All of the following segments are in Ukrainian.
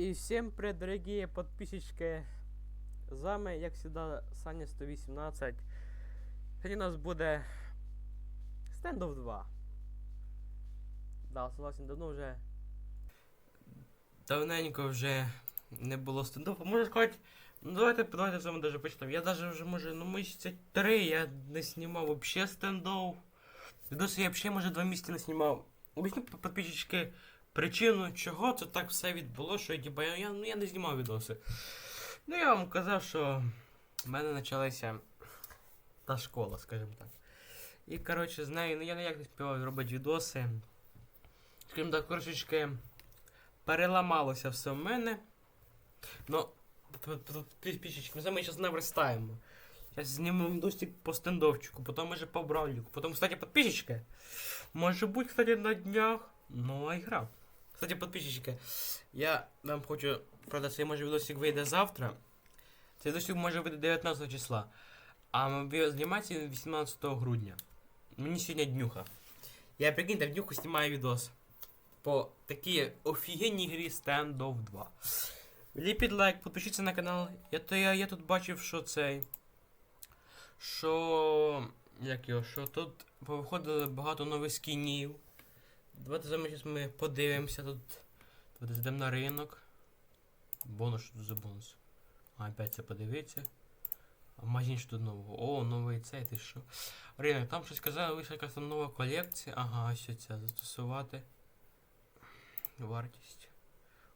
И всем привет, дорогие подписчики. З вами, як завжди, Саня 118. Сьогодні у нас буде стендов 2. Да, согласен, давно вже. Давненько вже не було стендов. Можна сказати, ну давайте, давайте з вами даже почнемо. Я даже вже може, ну місяця три я не знімав вообще стендов. Відоси я взагалі може два місяці не знімав. Об'ясню підписчики причину, чого це так все відбуло, що типа, я, я, ну, я не знімав відоси. Ну я вам казав, що в мене почалася та школа, скажімо так. І коротше з нею, ну я ніяк не співав робити відоси. Скажімо так, трошечки переламалося все в мене. Ну, ми зараз наверстаємо. Зараз знімемо відосик по стендовчику, потім уже по брауліку. Потім, кстати, подписчики. Може бути, кстати, на днях нова ігра. Кстати, подписчики, я вам хочу продати цей може відосик вийде завтра. Цей відосик може вийде 19 числа. А знімається він 18 грудня. Мені сьогодні днюха. Я прикиньте, в днюху знімаю відос. По такій офігенній грі Stand of 2. Ліпіть лайк, підпишіться на канал. Я, то, я, я тут бачив, що цей. Що. Як його, що тут повиходили багато нових скінів. Давайте з вами зараз ми подивимося тут. Давайте зайдемо на ринок. Бонус, що тут за бонус? А, опять це подивіться. А магазин що тут нового? О, новий цей, ти що? Ринок, там щось казали, вийшла якась там нова колекція. Ага, ось ця застосувати. Вартість.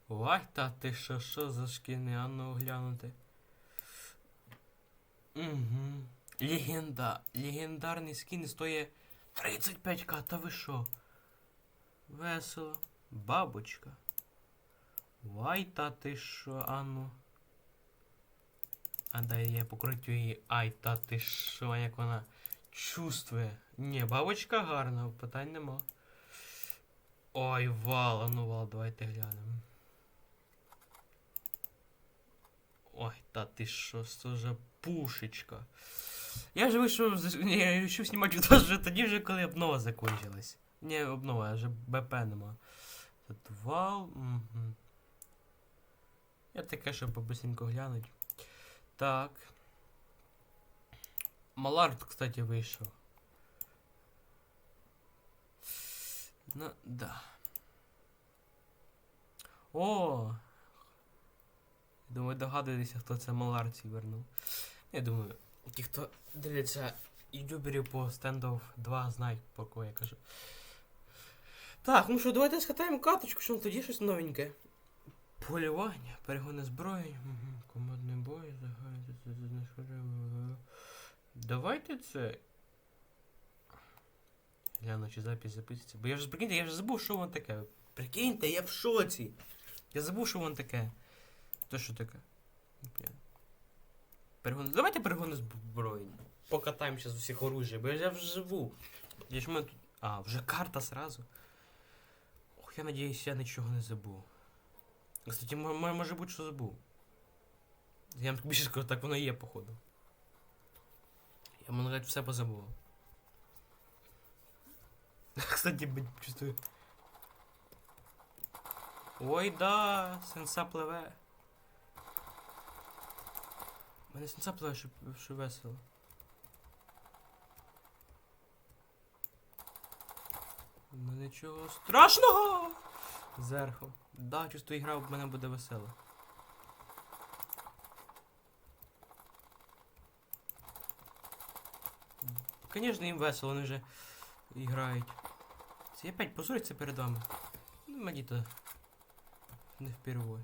Ой, та ти що, що за шкіни, а ну глянути. Угу. Легенда. Легендарний скін стоїть 35к, та ви що? Весело. Бабочка. Вай, та ти що, ану. А дай я покрутю її. Ай, та ти що, як вона чувствує. Ні, бабочка гарна, питань нема. Ой, вал, а ну вал, давайте глянемо. Ой, та ти що, що за пушечка. Я вже вийшов, я вирішив знімати відео вже тоді, вже коли обнова закончилась. Ні, обнова, вже БП нема. Тут вал. Угу. Я таке, щоб побыстренько глянуть. Так. Малард, кстати, вийшов. Ну, да. О! Думаю, догадуєтеся, хто це Маларці вернув. Я думаю, ті, хто дивляться ютуберів по стендов 2, знають, про кого я кажу. Так, ну що, давайте скатаємо каточку, що тоді щось новеньке. Полювання, перегони зброї, командний бой, загальний. Давайте це. Гляну, чи запись записується. Бо я вже прикиньте, я вже забув, що воно таке. Прикиньте, я в шоці. Я забув, що воно таке. То що таке? Перегони. Давайте перегони зброї. Покатаємося з усіх оружия, бо я вже живу. Я ж ми тут. А, вже карта сразу. Я надіюсь, я нічого не забув. Кстати, може бути, що забув. Я вам більше скажу, так воно і є, походу. Я можна сказати, все позабув. Кстати, чувствую. Ой, да, сенса пливе. У мене сенса пливе, що, що весело. Ну нічого страшного! Зверху. Да, чувствую, гра в мене буде весела. Звісно, їм весело, вони вже грають. Це опять позориться перед вами. Ну, мені то не впервой.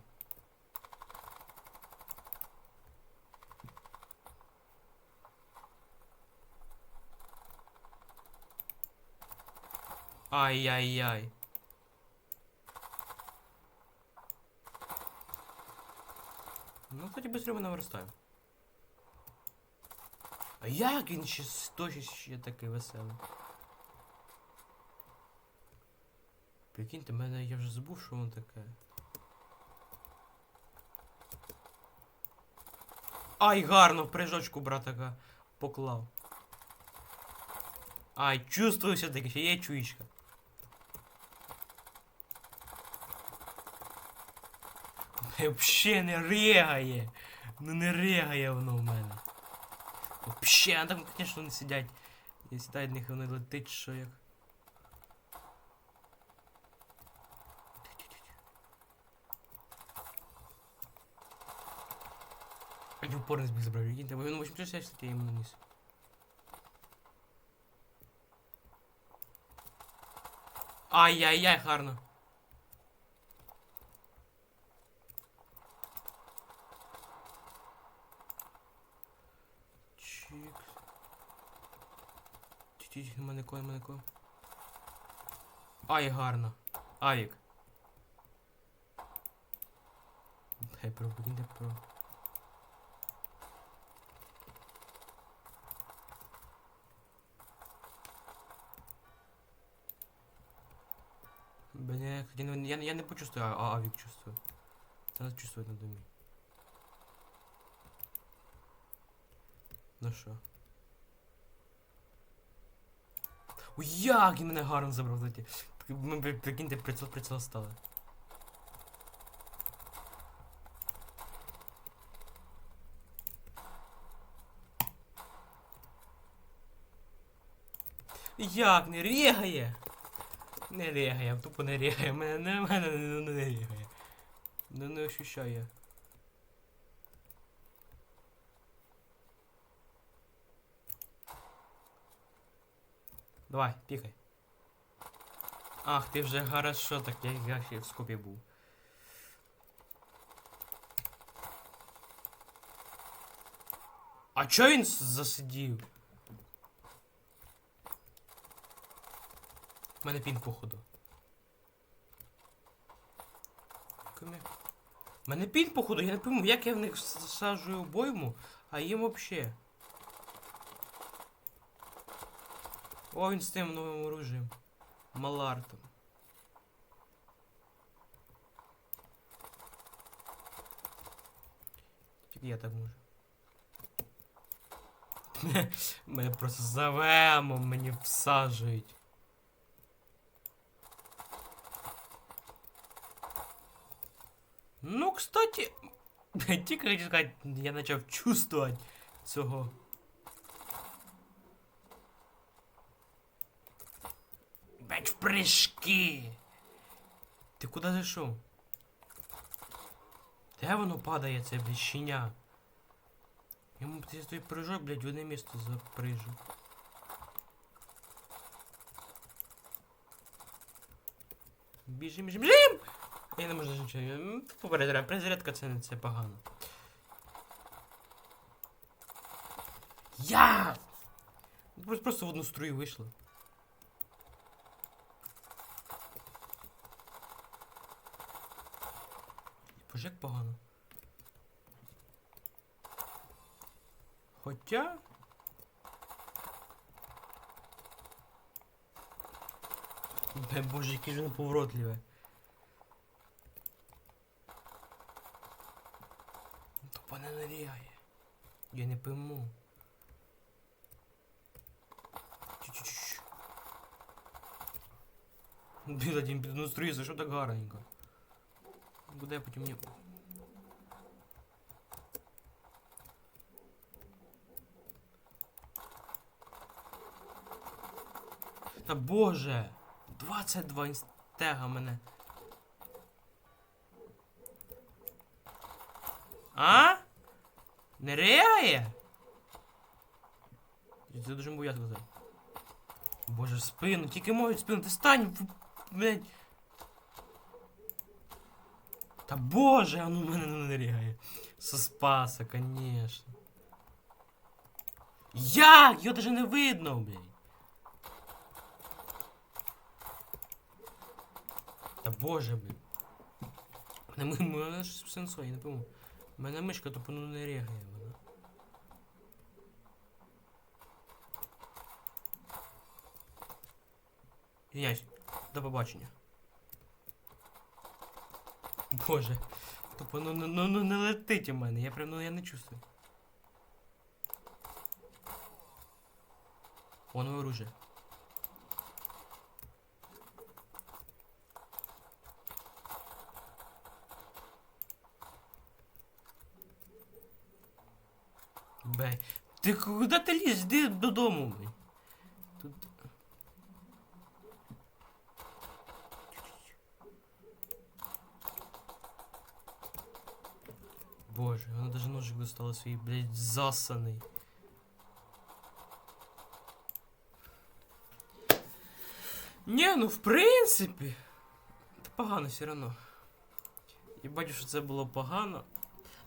Ай-яй-яй. Ну, кстати, быстро ми наверстаємо. А як він ще досі ще такий веселий? Прикиньте, мене я вже забув, що воно таке. Ай, гарно, в прижочку братака поклав. Ай, чувствую все-таки, ще є чуєчка. Вообще не ригає. Ну не ригає воно в мене. Вообще, а там, звісно, не сидять. І сідають, в них вони летить, що як. Я упор не збіг забрав, який Ну, 860 я йому наніс. Ай-яй-яй, гарно. Кой, мене кой. Ай, гарно. Авік. Хай про, покиньте про. Бля, я, я, не почувствую, а, Авік чувствую. Це не чувствує на домі. Ну що? Ой, як він мене гарно забрав зайти. Ми прикиньте, приціл приціл стали. Як не рігає? Не рігає, тупо не рігає. Мене не мене не, рігає. Не, не ощущає. Давай, пікай. Ах, ти вже хорошо, так я, я ще в скопі був. А чо він засидів? У мене пін походу. У мене пін походу, я не пойму, як я в них засаджую обойму, а їм вообще. О, він з тим новим оружием. Малартом. Тільки я так можу. Мене просто завемо мені всаджують. Ну, кстати, тільки хочу сказати, я почав чувствувати цього. Бать в прыжки. Ти куди зайшов? Де воно падає, це, блядь, щеня? Йому ти той прыжок, блядь, в одне місце заприжу. Біжим, біжим, біжим! Я не можу нічого. м, Попереджаю, перезарядка це не це погано. Я! Просто в одну струю вийшло. Боже, як погано. Хоча. Бе, Боже, яке ж воно поворотливе. Тупо не ныряє. Я не пойму. Блін, він під струю, що так гарненько. Куди я потім не... Та боже! 22 інстега мене. А? Не реає? Це дуже зараз. Боже, спину, тільки можуть спину, ти стань, блядь. Та боже, а ну мене не рігає. Со спаса, конечно. Як? Його даже не видно, блядь. Та боже, блядь. Мене, ми- мене ж сенсо, я не пойму. Мене мишка тупо ну не рігає вона. Извиняюсь. До побачення. Боже. Тупо ну, ну, ну, ну не летить у мене. Я прям ну я не чувствую. Воно оружие. Бей. Ти куди ти лізь? Йди додому. Тут Боже, вона даже ножик достала свій, блядь, засаний. Ні, ну в принципі. Та погано все одно. Я бачу, що це було погано.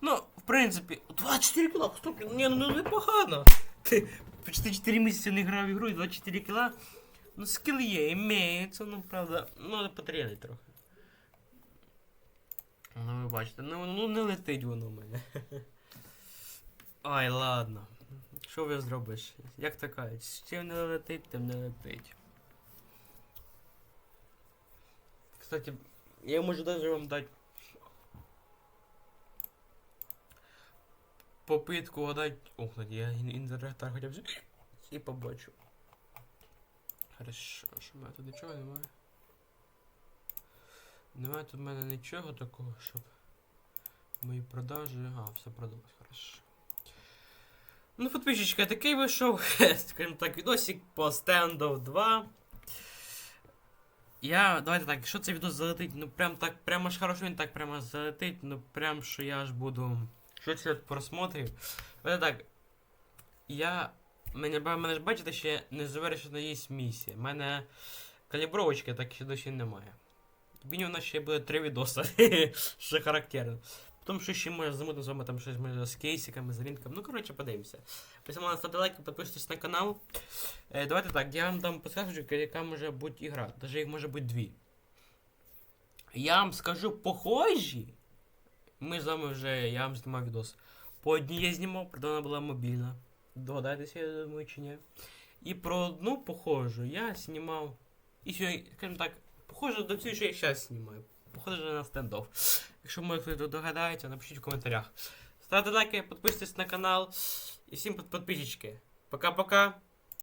Ну, в принципі, 24 кіла, стоп, ні, ну не погано. Ти почти 4 місяці не грав в ігру і 24 кіла. Ну, скіл є, імеється, ну правда, ну потрібно трохи. Ну ви бачите, ну, ну не летить воно в мене. Ай, ладно. Що ви зробиш? Як то кажуть, чим не летить, тим не летить. Кстати, я можу даже вам дати попитку гадать. Ох, я інтернет хоча б і побачу. Хорошо, що в мене тут нічого немає. Немає тут в мене нічого такого, щоб мої продажі. А, все продалось, хорошо. Ну, подписчичка, такий вийшов, скажімо так, відосик по стендов 2. Я, давайте так, якщо цей відос залетить, ну прям так, прямо аж хорошо він так прямо залетить, ну прям що я аж буду. Що це просмотрів. Давайте так. Я. Мене, мене ж бачите, ще не завершена є місія. У мене калібровочки так ще досі немає. Мінімум ще буде три відоси. що характерно. Потім що ще може замутимо з вами там щось може з кейсиками, з лінками. Ну, коротше, подивимося. Присимо ставте лайки, підписуйтесь на канал. Е, давайте так, я вам дам підказочку, яка може бути ігра. Даже їх може бути дві. Я вам скажу похожі. Ми з вами вже, я вам знімав відос. По одній я знімав, правда вона була мобільна. Догадайтеся, я думаю, чи ні. І про одну похожу я знімав. І сьогодні, скажімо так, похоже до цієї, що я зараз знімаю. Похоже на стендов. Якщо може хтось догадається, напишіть в коментарях. Ставте лайки, підписуйтесь на канал. І всім підписчики. Пока-пока.